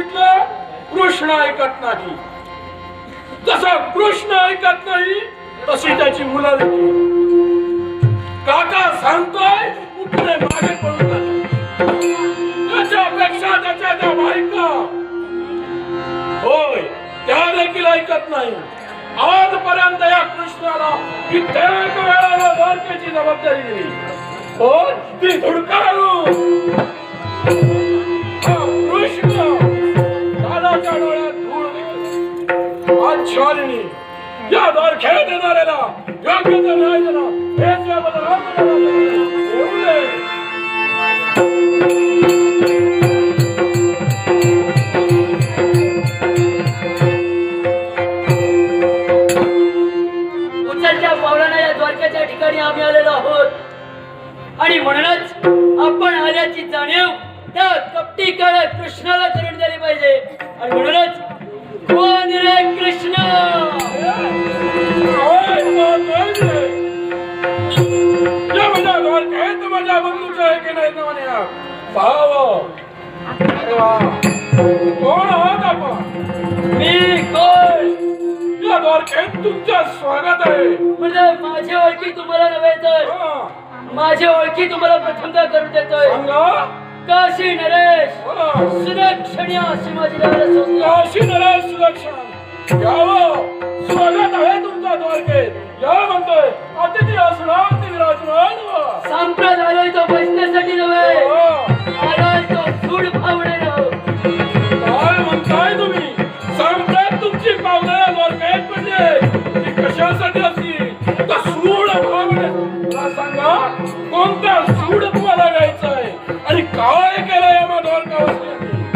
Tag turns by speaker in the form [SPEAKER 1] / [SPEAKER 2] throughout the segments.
[SPEAKER 1] सांगितलं कृष्ण ऐकत नाही. जसं कृष्ण ऐकत नाही तशी त्याची मुलं देखील. काका सांगतोय कुठे मागे पडून त्याच्यापेक्षा त्याच्या त्या बायका. होय त्या देखील ऐकत नाही. आजपर्यंत या कृष्णाला कित्येक वेळाला द्वारकेची जबाबदारी. दिली हो ती धुडकारू शालिनी या द्वारखेत येणाऱ्याला योग्य तो न्याय दिला हेच याबद्दल आपल्याला
[SPEAKER 2] या द्वारकाच्या ठिकाणी आम्ही आलेलो आहोत. आणि म्हणूनच आपण आल्याची जाणीव त्या कपटी काळात कृष्णाला करून दिली पाहिजे. आणि म्हणूनच कोण रे कृष्ण.
[SPEAKER 1] कोण आहात आपण
[SPEAKER 2] मी कोण
[SPEAKER 1] या द्वारकेत तुमचं स्वागत आहे
[SPEAKER 2] म्हणजे माझी ओळखी तुम्हाला नव्हे तर. माझी ओळखी तुम्हाला प्रथमता करून देतोय काशी नरेश. सुदक्षिणी अशी माझी.
[SPEAKER 1] काशी नरेश सुलक्षण यावं. स्वागत आहे तुमच्या द्वारकेत. या म्हणतोय. अतिथी असणार ते विराजमान
[SPEAKER 2] आलोय तो बसण्यासाठी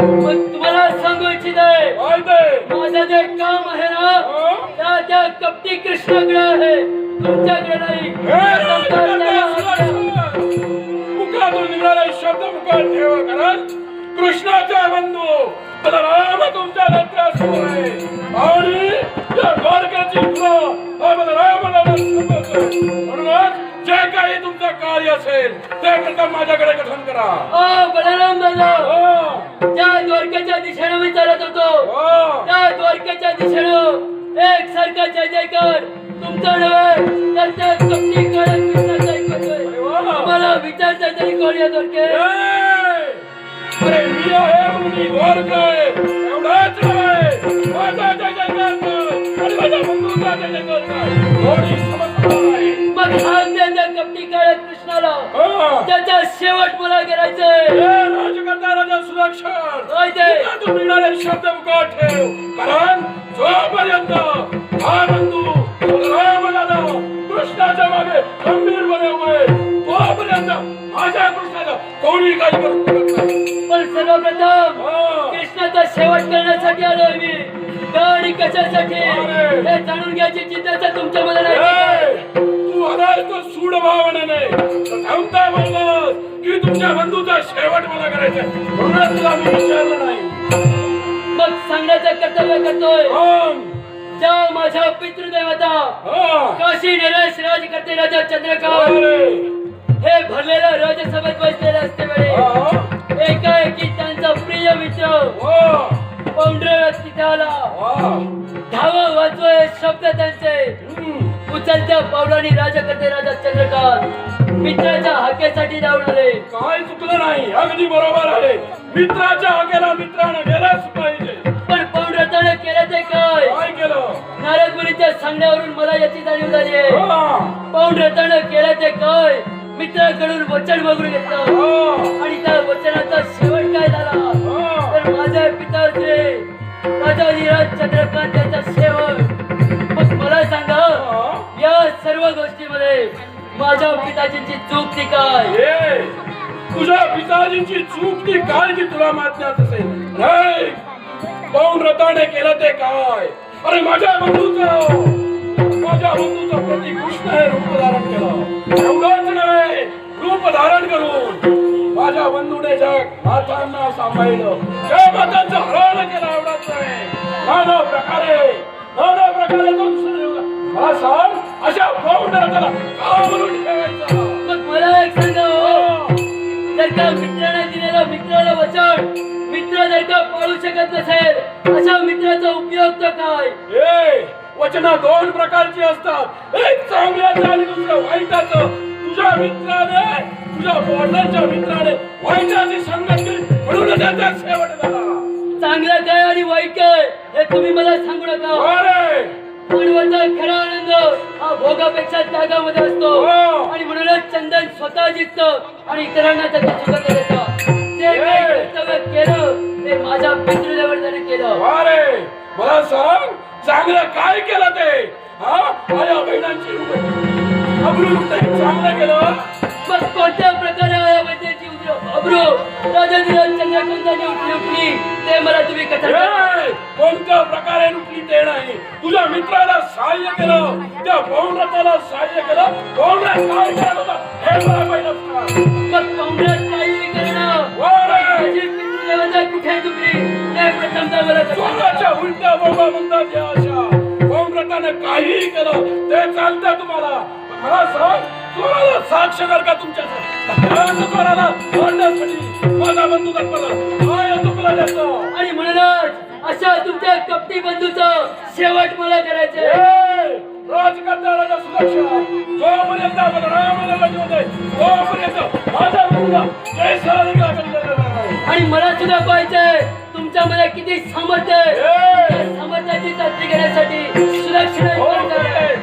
[SPEAKER 2] मग तुम्हाला सांगू इच्छित आहे माझं जे काम आहे ना? त्या त्या कपटी कृष्णाकडे आहे तुमच्याकडे नाही!
[SPEAKER 1] मुखातून निघालेले शब्द मुखात ठेवा कारण कृष्णाचा बंधू बलराम तुमच्या नेत्यासमोर आहे आणि या द्वारकेची फुलं बलरामाला समजतोय. म्हणूनच जे काही तुमचं कार्य असेल ते प्रथम माझ्याकडे कथन करा.
[SPEAKER 2] ओ बलराम दादा.
[SPEAKER 1] हो,
[SPEAKER 2] ज्या द्वारकेच्या दिशेनं मी चालत होतो.
[SPEAKER 1] हो.
[SPEAKER 2] त्या द्वारकेच्या दिशेनं एक सारखा जय जयकार. तुमचा नव्हे तर त्या
[SPEAKER 1] वा.
[SPEAKER 2] तुम्हाला विचारता तरी कोण या द्वारके!
[SPEAKER 1] अरे मी आहे मी द्वारका आहे एवढाच नव्हे माझा जय जयकार.
[SPEAKER 2] मग हात द्या त्या कपटी काळ्या कृष्णाला.
[SPEAKER 1] हा.
[SPEAKER 2] त्याचा शेवट मला करायचंय
[SPEAKER 1] राजकर्ता राजा सुरक्षण.
[SPEAKER 2] ते?
[SPEAKER 1] शब्द मुखात ठेव. कारण जोपर्यंत हा बंधू कृष्णाच्या मागे गंभीरपणे उभे तोपर्यंत माझ्या कृष्णाला कोणी काही करू शकत नाही.
[SPEAKER 2] पण सर्वप्रथम. कृष्णाचा शेवट करण्यासाठी आलोय मी. आणि कशासाठी. हे जाणून घ्यायची जिज्ञासा तुमच्या मध्ये नाही
[SPEAKER 1] तू आलाय तो सूड भावनेने थांबता बोललास की तुमच्या बंधूचा शेवट मला करायचा आहे. म्हणूनच तुला मी विचारलं नाही.
[SPEAKER 2] मग सांगण्याचं कर्तव्य करतोय. ज्या माझ्या पितृदेवता.
[SPEAKER 1] हा.
[SPEAKER 2] काशी नरेश राज करते राजा चंद्रकांत. हे भरलेलं राजसभेत
[SPEAKER 1] वा.
[SPEAKER 2] धाव वाचतोय शब्द त्यांचे. उचलत्या पावलांनी राजा करते राजा चंद्रकांत. मित्राच्या हाकेसाठी आले
[SPEAKER 1] काय चुकलं नाही. अगदी बरोबर आहे. मित्राच्या हाकेला मित्रानं गेलाच पाहिजे.
[SPEAKER 2] पण पौंड्रताने केलं ते काय?
[SPEAKER 1] काय केलं?
[SPEAKER 2] नारद मुनीच्या सांगण्यावरून मला याची जाणीव झाली आहे.
[SPEAKER 1] हा.
[SPEAKER 2] पौंड्रताने केलं ते काय? मित्राकडून वचन मागून घेतलं.
[SPEAKER 1] हा.
[SPEAKER 2] आणि त्या वचनाचा शेवट काय झाला?
[SPEAKER 1] हा.
[SPEAKER 2] तर माझे पिताचे राजा धीरज चंद्रकांत यांचा सेवक मग मला सांगा या सर्व गोष्टीमध्ये माझ्या पिताजींची चूक ती काय?
[SPEAKER 1] तुझ्या पिताजींची चूक ती काय? की तुला माज्ञात असेल. नाही पाऊन रताने केलं ते काय अरे माझ्या बंधूचं माझ्या बंधूचं प्रति कृष्ण हे रूप धारण केलं. एवढंच नव्हे रूप धारण करून. माझ्या बंधूने जग मातांना सांभाळलं मातांचं हरण केलं नव्हे नाना प्रकारे नाना प्रकारे तो सांग अशा पाऊन रताला का म्हणून ठेवायचं.
[SPEAKER 2] मग मला एक सांगा हो. जर का मित्राने दिलेलं मित्राला वचन मित्र वचन जर का पाळू शकत नसेल अशा मित्राचा उपयोग तर काय?
[SPEAKER 1] ए वचना दोन प्रकारची असतात. एक चांगल्याचं आणि दुसरं वाईटाचं. तुझ्या मित्राने तुझ्या वडिलांच्या मित्राने वाईटाची संगत म्हणून त्याचा शेवट झाला.
[SPEAKER 2] चांगलं काय आणि वाईट काय हे तुम्ही मला सांगू नका.
[SPEAKER 1] अरे!
[SPEAKER 2] मानवाचा खरा आनंद हा भोगापेक्षा त्यागामध्ये असतो.
[SPEAKER 1] हो.
[SPEAKER 2] आणि म्हणूनच चंदन स्वतः जिंकतं आणि इतरांना त्याची सुगंध देतं. जे काही कर्तव्य केलं ते माझ्या पितृदेवाने त्याने केलं.
[SPEAKER 1] अरे! मला सांग चांगलं काय केलं ते? हा? आया बहिणांची चांगलं केलं.
[SPEAKER 2] ते मला तुम्ही करा.
[SPEAKER 1] कोणत्या प्रकारे लुटली ते नाही? तुझ्या मित्राला सहाय्य केलं. त्या पौंड्रताला सहाय्य केलं. पौंड्रा काय करत होता हे मला पहिलं सांग.
[SPEAKER 2] मग काँग्रेस काही करणं
[SPEAKER 1] वारे!
[SPEAKER 2] माझी पितृदेवता कुठे चुकली ते प्रथमतः मला कथा
[SPEAKER 1] चोराच्या उलट्या बोबा म्हणतात या अशा. पौंड्रताने काहीही केलं. ते चालतं तुम्हाला. मला सांग चोराला साक्षीदार का तुमच्या मारण्यासाठी माझा बंधू तुला देतो.
[SPEAKER 2] आणि म्हणूनच अशा तुमच्या कपटी बंधूचं शेवट मला करायचंय
[SPEAKER 1] राजकर्त्याला सुरक्षा. जोपर्यंत आपण रामाला बजावतोय तोपर्यंत माझा मुलगा जय सराधिका
[SPEAKER 2] आणि मला सुद्धा पाहिजे तुमच्यामध्ये किती सामर्थ्य सामर्थ्याची चाचणी घेण्यासाठी सुरक्षित